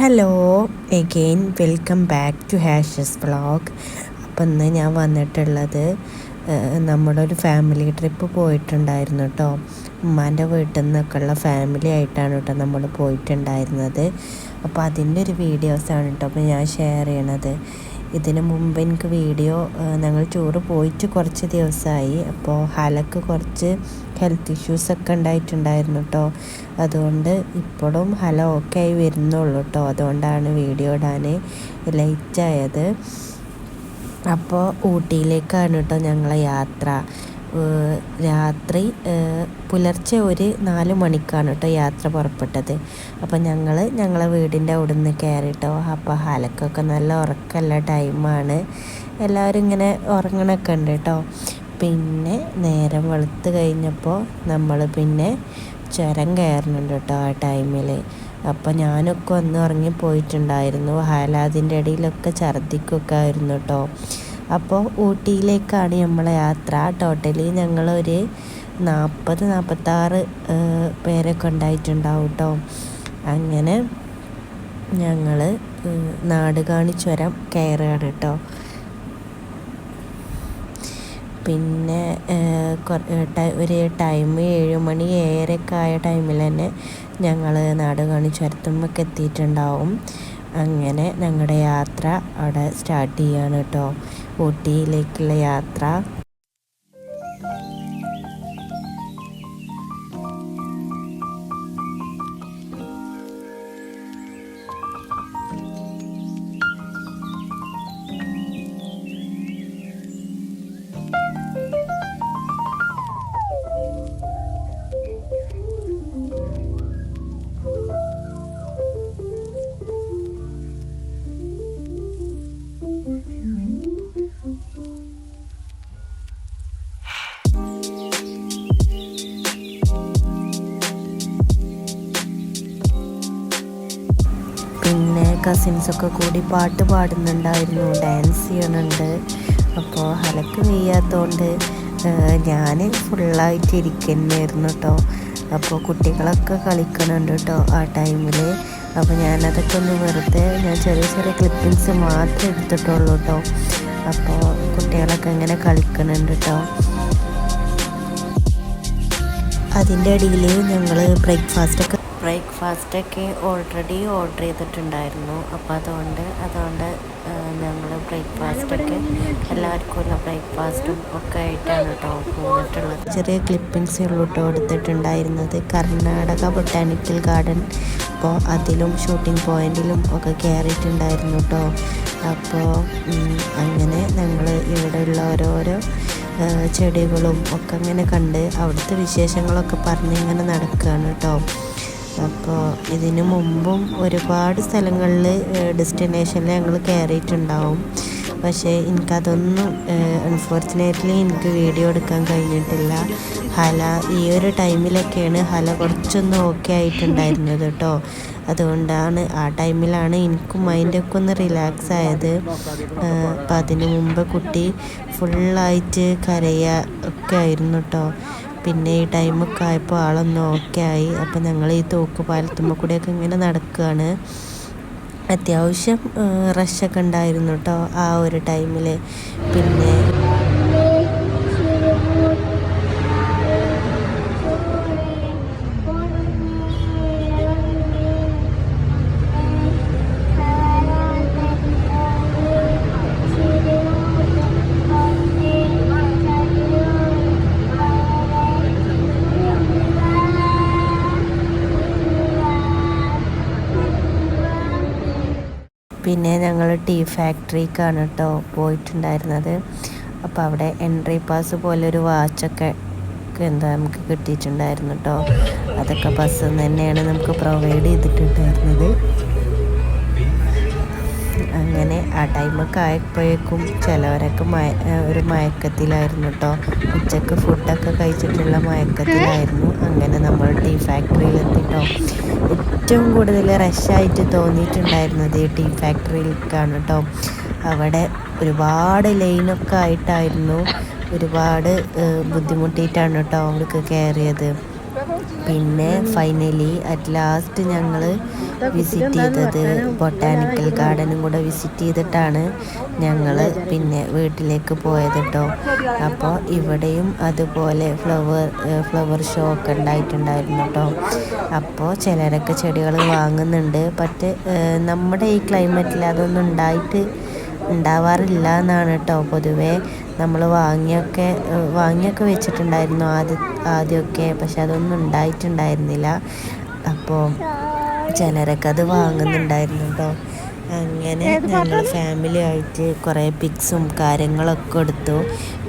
Hello again welcome back to ഹാഷസ് blog അപ്പം ഇന്ന് ഞാൻ വന്നിട്ടുള്ളത് നമ്മുടെ ഒരു ഫാമിലി ട്രിപ്പ് പോയിട്ടുണ്ടായിരുന്നു കേട്ടോ ഉമ്മാന്റെ വീട്ടിൽ നിന്നൊക്കെ ഉള്ള ഫാമിലി ആയിട്ടാണ് കേട്ടോ നമ്മൾ പോയിട്ടുണ്ടായിരുന്നത്. അപ്പോൾ അതിന്റെ ഒരു വീഡിയോസാണ് കേട്ടോ അപ്പോൾ ഞാൻ ഷെയർ ചെയ്യണത്. ഇതിന് മുമ്പ് എനിക്ക് വീഡിയോ ഞങ്ങൾ ടൂറ് പോയിട്ട് കുറച്ച് ദിവസമായി അപ്പോൾ ഹലക്ക് കുറച്ച് ഹെൽത്ത് ഇഷ്യൂസൊക്കെ ഉണ്ടായിട്ടുണ്ടായിരുന്നു കേട്ടോ അതുകൊണ്ട് ഇപ്പോഴും ഹല ഓക്കെ ആയി വരുന്നുള്ളൂ കേട്ടോ അതുകൊണ്ടാണ് വീഡിയോ ഇടാൻ ലേറ്റായത് അപ്പോൾ ഊട്ടിയിലേക്കാണ് കേട്ടോ ഞങ്ങളെ യാത്ര. രാത്രി പുലർച്ചെ ഒരു നാല് മണിക്കാണ് കേട്ടോ യാത്ര പുറപ്പെട്ടത്. അപ്പോൾ ഞങ്ങൾ ഞങ്ങളെ വീടിന്റെ അവിടെ നിന്ന് കയറിട്ടോ അപ്പോൾ ഹലക്കൊക്കെ നല്ല ഉറക്കമുള്ള ടൈമാണ്. എല്ലാവരും ഇങ്ങനെ ഉറങ്ങണൊക്കെ ഉണ്ട് കേട്ടോ പിന്നെ നേരം വെളുത്ത് കഴിഞ്ഞപ്പോൾ നമ്മൾ പിന്നെ ചുരം കയറുന്നുണ്ട് കേട്ടോ ആ ടൈമിൽ അപ്പോൾ ഞാനൊക്കെ ഒന്ന് ഉറങ്ങിപ്പോയിട്ടുണ്ടായിരുന്നു. ഹാലാതിന്റെ ഇടയിലൊക്കെ ഛർദിക്കൊക്കെ ആയിരുന്നു കേട്ടോ അപ്പോൾ ഊട്ടിയിലേക്കാണ് നമ്മളെ യാത്ര. ടോട്ടലി ഞങ്ങളൊരു നാൽപ്പത് നാൽപ്പത്താറ് പേരൊക്കെ ഉണ്ടായിട്ടുണ്ടാവും കേട്ടോ അങ്ങനെ ഞങ്ങൾ നാട് കാണിച്ചുവരം കയറുകയാണ് കേട്ടോ പിന്നെ ഒരു ടൈം ഏഴ് മണി ഏഴരൊക്കെ ആയ ടൈമിൽ തന്നെ ഞങ്ങൾ നാട് കാണിച്ചുരത്തുമ്മൊക്കെ എത്തിയിട്ടുണ്ടാവും. അങ്ങനെ ഞങ്ങളുടെ യാത്ര അവിടെ സ്റ്റാർട്ട് ചെയ്യാണ് കേട്ടോ ഊട്ടിയിലേക്കുള്ള യാത്ര. പിന്നെ കസിൻസൊക്കെ കൂടി പാട്ട് പാടുന്നുണ്ടായിരുന്നു ഡാൻസ് ചെയ്യണുണ്ട്. അപ്പോൾ ഹലക്ക് വയ്യാത്തതുകൊണ്ട് ഞാൻ ഫുള്ളായിട്ട് ഇരിക്കുന്നതായിരുന്നു കേട്ടോ അപ്പോൾ കുട്ടികളൊക്കെ കളിക്കണുണ്ട് കേട്ടോ ആ ടൈമിൽ അപ്പോൾ ഞാനതൊക്കെ ഒന്ന് വെറുതെ ഞാൻ ചെറിയ ചെറിയ ക്ലിപ്പിങ്സ് മാത്രമേ എടുത്തിട്ടുള്ളൂ കേട്ടോ അപ്പോൾ കുട്ടികളൊക്കെ ഇങ്ങനെ കളിക്കണുണ്ട് കേട്ടോ അതിന്റെ ഇടയിൽ ഞങ്ങൾ ബ്രേക്ക്ഫാസ്റ്റൊക്കെ ബ്രേക്ക്ഫാസ്റ്റൊക്കെ ഓൾറെഡി ഓർഡർ ചെയ്തിട്ടുണ്ടായിരുന്നു. അപ്പോൾ അതുകൊണ്ട് അതുകൊണ്ട് ഞങ്ങൾ ബ്രേക്ക്ഫാസ്റ്റൊക്കെ എല്ലാവർക്കും ഉള്ള ബ്രേക്ക്ഫാസ്റ്റും ഒക്കെ ആയിട്ടാണ് കേട്ടോ പോന്നിട്ടുള്ളത്. ചെറിയ ക്ലിപ്പിങ്സേ ഉള്ളൂ കേട്ടോ എടുത്തിട്ടുണ്ടായിരുന്നത്. Karnataka botanical garden. അപ്പോൾ അതിലും ഷൂട്ടിംഗ് പോയിന്റിലും ഒക്കെ കയറിയിട്ടുണ്ടായിരുന്നു കേട്ടോ. അപ്പോൾ അങ്ങനെ ഞങ്ങൾ ഇവിടെയുള്ള ഓരോരോ ചെടികളും ഒക്കെ അങ്ങനെ കണ്ട് അവിടുത്തെ വിശേഷങ്ങളൊക്കെ പറഞ്ഞ് ഇങ്ങനെ നടക്കുകയാണ് കേട്ടോ. അപ്പോൾ ഇതിനു മുമ്പും ഒരുപാട് സ്ഥലങ്ങളിൽ ഡെസ്റ്റിനേഷനിൽ ഞങ്ങൾ കയറിയിട്ടുണ്ടാവും പക്ഷേ എനിക്കതൊന്നും അൺഫോർച്ചുനേറ്റ്ലി എനിക്ക് വീഡിയോ എടുക്കാൻ കഴിഞ്ഞിട്ടില്ല. ഹല ഈ ഒരു ടൈമിലൊക്കെയാണ് ഹല കുറച്ചൊന്ന് ഓക്കെ ആയിട്ടുണ്ടായിരുന്നത് കേട്ടോ അതുകൊണ്ടാണ് ആ ടൈമിലാണ് എനിക്കും മൈൻഡൊക്കെ ഒന്ന് റിലാക്സ് ആയത്. അപ്പം അതിന് മുമ്പ് കുട്ടി ഫുള്ളായിട്ട് കരയുക ഒക്കെ ആയിരുന്നു കേട്ടോ പിന്നെ ഈ ടൈമൊക്കെ ആയപ്പോൾ ആളൊന്ന് ഓക്കെ ആയി. അപ്പം ഞങ്ങൾ ഈ തോക്ക് പാലത്തുമ്പോൾ കൂടെയൊക്കെ ഇങ്ങനെ നടക്കുകയാണ് അത്യാവശ്യം റഷൊക്കെ ഉണ്ടായിരുന്നു കേട്ടോ ആ ഒരു ടൈമിൽ പിന്നെ പിന്നെ ഞങ്ങൾ ടീ ഫാക്ടറിക്കാണ് കേട്ടോ പോയിട്ടുണ്ടായിരുന്നത്. അപ്പോൾ അവിടെ എൻട്രി പാസ് പോലെ ഒരു വാച്ചൊക്കെ എന്താ നമുക്ക് കിട്ടിയിട്ടുണ്ടായിരുന്നു കേട്ടോ അതൊക്കെ നിന്ന് തന്നെയാണ് നമുക്ക് പ്രൊവൈഡ് ചെയ്തിട്ടുണ്ടായിരുന്നത്. അങ്ങനെ ആ ടൈമൊക്കെ ആയപ്പോഴേക്കും ചിലവരൊക്കെ മയ ഒരു മയക്കത്തിലായിരുന്നു കേട്ടോ ഉച്ചയ്ക്ക് ഫുഡൊക്കെ കഴിച്ചിട്ടുള്ള മയക്കത്തിലായിരുന്നു. അങ്ങനെ നമ്മൾ ടീ ഫാക്ടറിയിൽ എത്തിട്ടോ ഏറ്റവും കൂടുതൽ റഷായിട്ട് തോന്നിയിട്ടുണ്ടായിരുന്നത് ടീ ഫാക്ടറിയിലേക്കാണ് കേട്ടോ അവിടെ ഒരുപാട് ലൈനൊക്കെ ആയിട്ടായിരുന്നു. ഒരുപാട് ബുദ്ധിമുട്ടിയിട്ടാണ് കേട്ടോ അവർക്ക് കയറിയത് പിന്നെ ഫൈനലി അറ്റ് ലാസ്റ്റ് ഞങ്ങൾ വിസിറ്റ് ചെയ്തത് ബൊട്ടാനിക്കൽ ഗാർഡനും കൂടെ വിസിറ്റ് ചെയ്തിട്ടാണ് ഞങ്ങൾ പിന്നെ വീട്ടിലേക്ക് പോയത് കേട്ടോ അപ്പോൾ ഇവിടെയും അതുപോലെ ഫ്ലവർ ഫ്ലവർ ഷോ ഒക്കെ ഉണ്ടായിട്ടുണ്ടായിരുന്നു കേട്ടോ അപ്പോൾ ചിലരൊക്കെ ചെടികൾ വാങ്ങുന്നുണ്ട്. പക്ഷേ നമ്മുടെ ഈ ക്ലൈമറ്റിൽ അതൊന്നും ഉണ്ടായിട്ട് ഉണ്ടാവാറില്ല എന്നാണ് കേട്ടോ പൊതുവേ നമ്മൾ വാങ്ങിയൊക്കെ വാങ്ങിയൊക്കെ വെച്ചിട്ടുണ്ടായിരുന്നു ആദ്യം ആദ്യമൊക്കെ. പക്ഷെ അതൊന്നും ഉണ്ടായിട്ടുണ്ടായിരുന്നില്ല. അപ്പോൾ ചിലരൊക്കെ അത് വാങ്ങുന്നുണ്ടായിരുന്നു കേട്ടോ അങ്ങനെ ഞങ്ങൾ ഫാമിലി ആയിട്ട് കുറേ പിക്സും കാര്യങ്ങളൊക്കെ എടുത്തു.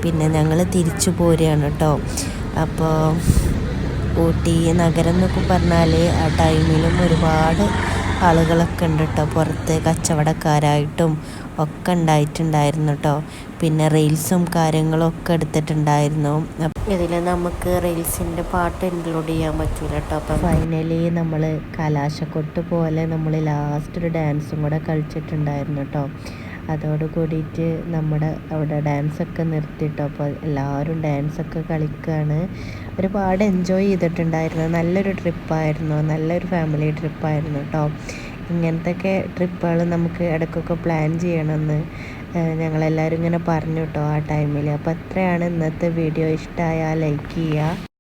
പിന്നെ ഞങ്ങൾ തിരിച്ചു പോരുകയാണ് കേട്ടോ അപ്പോൾ ഊട്ടി നഗരം എന്നൊക്കെ പറഞ്ഞാൽ ആ ടൈമിലും ഒരുപാട് ആളുകളൊക്കെ ഉണ്ട് കേട്ടോ പുറത്ത് കച്ചവടക്കാരായിട്ടും ഒക്കെ ഉണ്ടായിട്ടുണ്ടായിരുന്നു കേട്ടോ പിന്നെ റീൽസും കാര്യങ്ങളും ഒക്കെ എടുത്തിട്ടുണ്ടായിരുന്നു. ഇതിൽ നമുക്ക് റീൽസിന്റെ പാട്ട് ഇൻക്ലൂഡ് ചെയ്യാൻ പറ്റൂല കേട്ടോ അപ്പം ഫൈനലി നമ്മൾ കലാശക്കൊട്ട് പോലെ നമ്മൾ ലാസ്റ്റ് ഒരു ഡാൻസും കൂടെ കളിച്ചിട്ടുണ്ടായിരുന്നു കേട്ടോ അതോട് കൂടിയിട്ട് നമ്മുടെ അവിടെ ഡാൻസൊക്കെ നിർത്തിയിട്ടോ അപ്പോൾ എല്ലാവരും ഡാൻസൊക്കെ കളിക്കുകയാണ് ഒരുപാട് എൻജോയ് ചെയ്തിട്ടുണ്ടായിരുന്നു. നല്ലൊരു ട്രിപ്പായിരുന്നു നല്ലൊരു ഫാമിലി ട്രിപ്പായിരുന്നു കേട്ടോ ഇങ്ങനത്തെയൊക്കെ ട്രിപ്പുകൾ നമുക്ക് ഇടയ്ക്കൊക്കെ പ്ലാൻ ചെയ്യണമെന്ന് ഞങ്ങളെല്ലാവരും ഇങ്ങനെ പറഞ്ഞു കേട്ടോ ആ ടൈമിൽ അപ്പോൾ അത്രയാണ് ഇന്നത്തെ വീഡിയോ ഇഷ്ടമായാൽ ലൈക്ക് ചെയ്യുക.